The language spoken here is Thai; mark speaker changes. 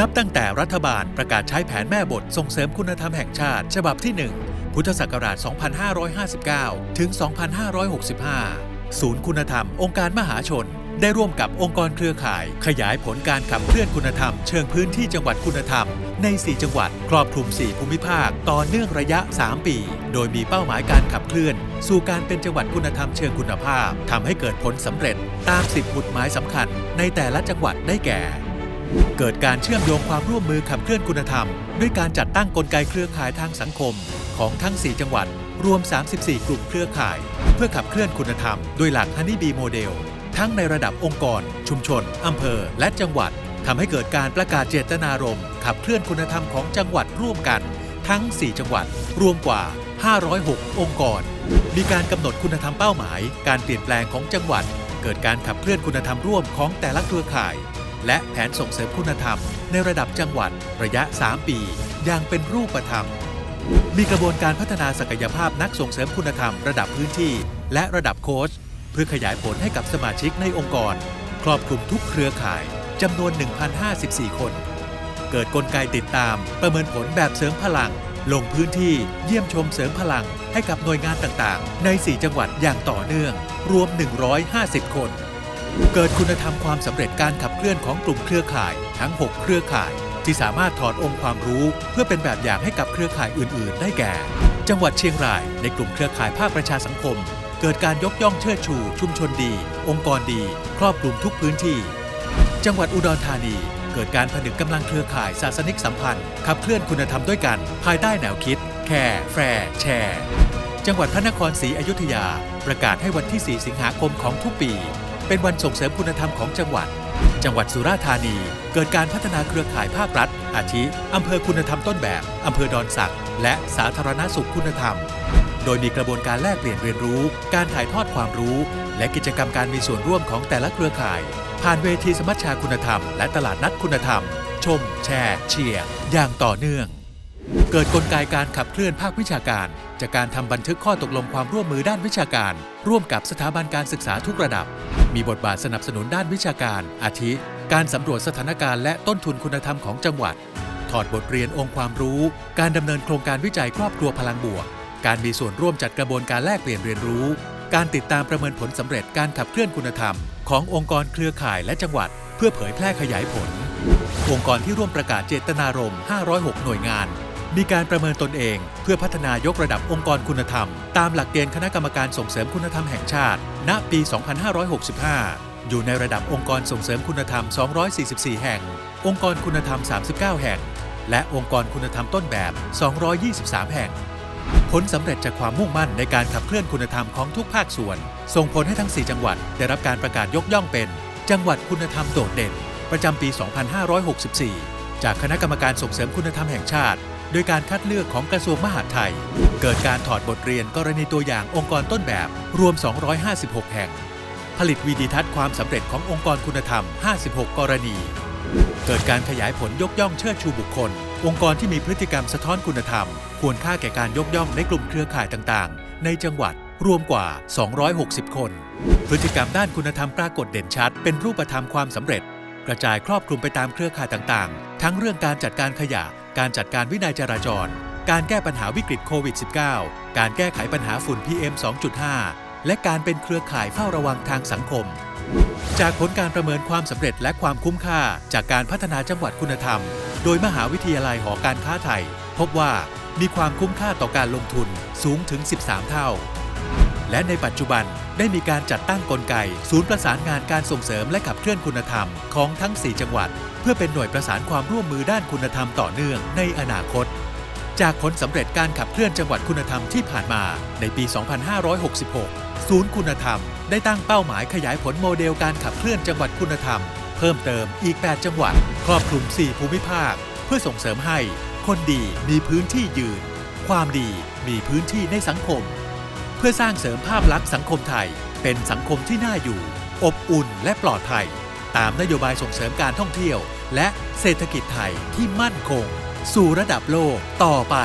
Speaker 1: นับตั้งแต่รัฐบาลประกาศใช้แผนแม่บทส่งเสริมคุณธรรมแห่งชาติ ฉบับที่ 1 พุทธศักราช 2559 ถึง 2565 ศูนย์คุณธรรม องค์การมหาชน ได้ร่วมกับองค์กรเครือข่าย ขยายผลการขับเคลื่อนคุณธรรม เชิงพื้นที่จังหวัดคุณธรรม ใน 4 จังหวัด ครอบคลุม 4 ภูมิภาค ต่อเนื่องระยะ 3 ปี โดยมีเป้าหมายการขับเคลื่อน สู่การเป็นจังหวัดคุณธรรมเชิงคุณภาพทำให้เกิดผลสำเร็จ ตาม 10บุตหมายสำคัญ ในแต่ละจังหวัดได้แก่ เกิดการเชื่อมโยงความร่วมมือขับเคลื่อนคุณธรรม ด้วยการจัดตั้งกลไกเครือข่ายทางสังคม ของทั้ง 4 จังหวัด รวม 34 กลุ่มเครือข่าย เพื่อขับเคลื่อนคุณธรรม โดยหลักฮันนี่บีโมเดลทั้งในระดับองค์กร ชุมชน อำเภอ และจังหวัดทำให้เกิดการประกาศเจตนารมณ์ขับเคลื่อนคุณธรรมของจังหวัดร่วมกัน ทั้ง 4 จังหวัด รวมกว่า 506 องค์กร มีการกำหนดคุณธรรมเป้าหมาย การเปลี่ยนแปลงของจังหวัด เกิดการขับเคลื่อนคุณธรรมร่วมของแต่ละเครือข่าย และแผนส่งเสริมคุณธรรมในระดับจังหวัดระยะ 3 ปี อย่างเป็นรูปธรรม มีกระบวนการพัฒนาศักยภาพนักส่งเสริมคุณธรรมระดับพื้นที่ และระดับโค้ชเพื่อขยายผลให้กับสมาชิกในองค์กร ครอบคลุมทุกเครือข่ายจำนวน 1,054 คน เกิดกลไกติดตามประเมินผลแบบเสริมพลัง ลงพื้นที่เยี่ยมชมเสริมพลังให้กับหน่วยงานต่างๆ ใน 4 จังหวัดอย่างต่อเนื่อง รวม 150 คน เกิดคุณธรรมความสำเร็จการขับเคลื่อนของกลุ่มเครือข่ายทั้ง 6 เครือข่าย ที่สามารถถอดองค์ความรู้ เพื่อเป็นแบบอย่างให้กับเครือข่ายอื่น ๆ ได้แก่ จังหวัดเชียงราย ในกลุ่มเครือข่ายภาคประชาสังคม เกิดการยกย่องเชิดชู ชุมชนดี องค์กรดี ครอบคลุมทุกพื้นที่ จังหวัดอุดรธานี เกิดการผนึกกำลังเครือข่ายศาสนิกสัมพันธ์ขับเคลื่อนคุณธรรมด้วยกัน ภายใต้แนวคิด แคร์แฟร์แชร์จังหวัดพระนครศรีอยุธยา ประกาศให้วันที่ 4 สิงหาคมของทุกปี เป็นวันส่งเสริมคุณธรรมของจังหวัด จังหวัดสุราษฎร์ธานี เกิดการพัฒนาเครือข่ายภาครัฐ อาทิ อำเภอคุณธรรมต้นแบบ อำเภอดอนสัก และสาธารณสุขคุณธรรม โดยมีกระบวนการแลกเปลี่ยนเรียนรู้ การถ่ายทอดความรู้ และกิจกรรมการมีส่วนร่วมของแต่ละเครือข่าย ผ่านเวทีสมัชชาคุณธรรม และตลาดนัดคุณธรรม ชม แชร์ เชียร์ อย่างต่อเนื่อง เกิดกลไกการขับเคลื่อนภาควิชาการ จากการทำบันทึกข้อตกลงความร่วมมือด้านวิชาการ ร่วมกับสถาบันการศึกษาทุกระดับ มีบทบาทสนับสนุนด้านวิชาการ อาทิ การสำรวจสถานการณ์และต้นทุนคุณธรรมของจังหวัด ถอดบทเรียนองค์ความรู้ การดำเนินโครงการวิจัยครอบครัวพลังบวก การมีส่วนร่วมจัดกระบวนการแลกเปลี่ยนเรียนรู้ การติดตามประเมินผลสำเร็จการขับเคลื่อนคุณธรรม ขององค์กรเครือข่ายและจังหวัด เพื่อเผยแพร่ขยายผล องค์กรที่ร่วมประกาศเจตนารมณ์ 506 หน่วยงาน มีการประเมินตนเอง เพื่อพัฒนายกระดับองค์กรคุณธรรม ตามหลักเกณฑ์คณะกรรมการส่งเสริมคุณธรรมแห่งชาติ ณ ปี 2565 อยู่ในระดับองค์กรส่งเสริมคุณธรรม 244 แห่ง องค์กรคุณธรรม 39 แห่ง และองค์กรคุณธรรมต้นแบบ 223 แห่ง ผลสำเร็จจากความมุ่งมั่นในการขับเคลื่อนคุณธรรมของทุกภาคส่วน ส่งผลให้ทั้ง 4 จังหวัด ได้รับการประกาศยกย่องเป็น จังหวัดคุณธรรมโดดเด่น ประจำปี 2564 จากคณะกรรมการส่งเสริมคุณธรรมแห่งชาติ โดยการคัดเลือกของกระทรวงมหาดไทย เกิดการถอดบทเรียนกรณีตัวอย่างองค์กรต้นแบบรวม 256 แห่ง ผลิตวีดีทัศน์ความสำเร็จขององค์กรคุณธรรม 56 กรณี เกิดการขยายผลยกย่องเชิดชูบุคคล องค์กรที่มีพฤติกรรมสะท้อนคุณธรรม ควรค่าแก่การยกย่องในกลุ่มเครือข่ายต่างๆ ในจังหวัดรวมกว่า 260 คน พฤติกรรมด้านคุณธรรมปรากฏเด่นชัด เป็นรูปธรรมความสำเร็จ กระจายครอบคลุมไปตามเครือข่ายต่างๆ ทั้งเรื่องการจัดการขยะ การจัดการวินัยจราจร การแก้ปัญหาวิกฤตโควิด -19 การแก้ไขปัญหาฝุ่น PM 2.5 และการเป็นเครือข่ายเฝ้าระวังทางสังคม จากผลการประเมินความสำเร็จและความคุ้มค่า จากการพัฒนาจังหวัดคุณธรรม โดยมหาวิทยาลัยหอการค้าไทย พบว่ามีความคุ้มค่าต่อการลงทุนสูงถึง 13 เท่า และในปัจจุบันได้มีการจัดตั้งกลไก ศูนย์ประสานงานการส่งเสริมและขับเคลื่อนคุณธรรมของทั้ง 4 จังหวัด เพื่อเป็นหน่วยประสานความร่วมมือด้านคุณธรรมต่อเนื่องในอนาคต จากผลสำเร็จการขับเคลื่อนจังหวัดคุณธรรมที่ผ่านมาในปี 2566 ศูนย์คุณธรรม ได้ตั้งเป้าหมายขยายผลโมเดลการขับเคลื่อนจังหวัดคุณธรรม เพิ่มเติมอีก 8 จังหวัด ครอบคลุม 4 ภูมิภาค เพื่อส่งเสริมให้ คนดีมีพื้นที่ยืน ความดีมีพื้นที่ในสังคม พื่อสร้างเสริมภาพลักษณ์สังคมไทย เป็นสังคมที่น่าอยู่ อบอุ่นและปลอดภัย ตามนโยบายส่งเสริมการท่องเที่ยว และเศรษฐกิจไทยที่มั่นคง สู่ระดับโลกต่อไป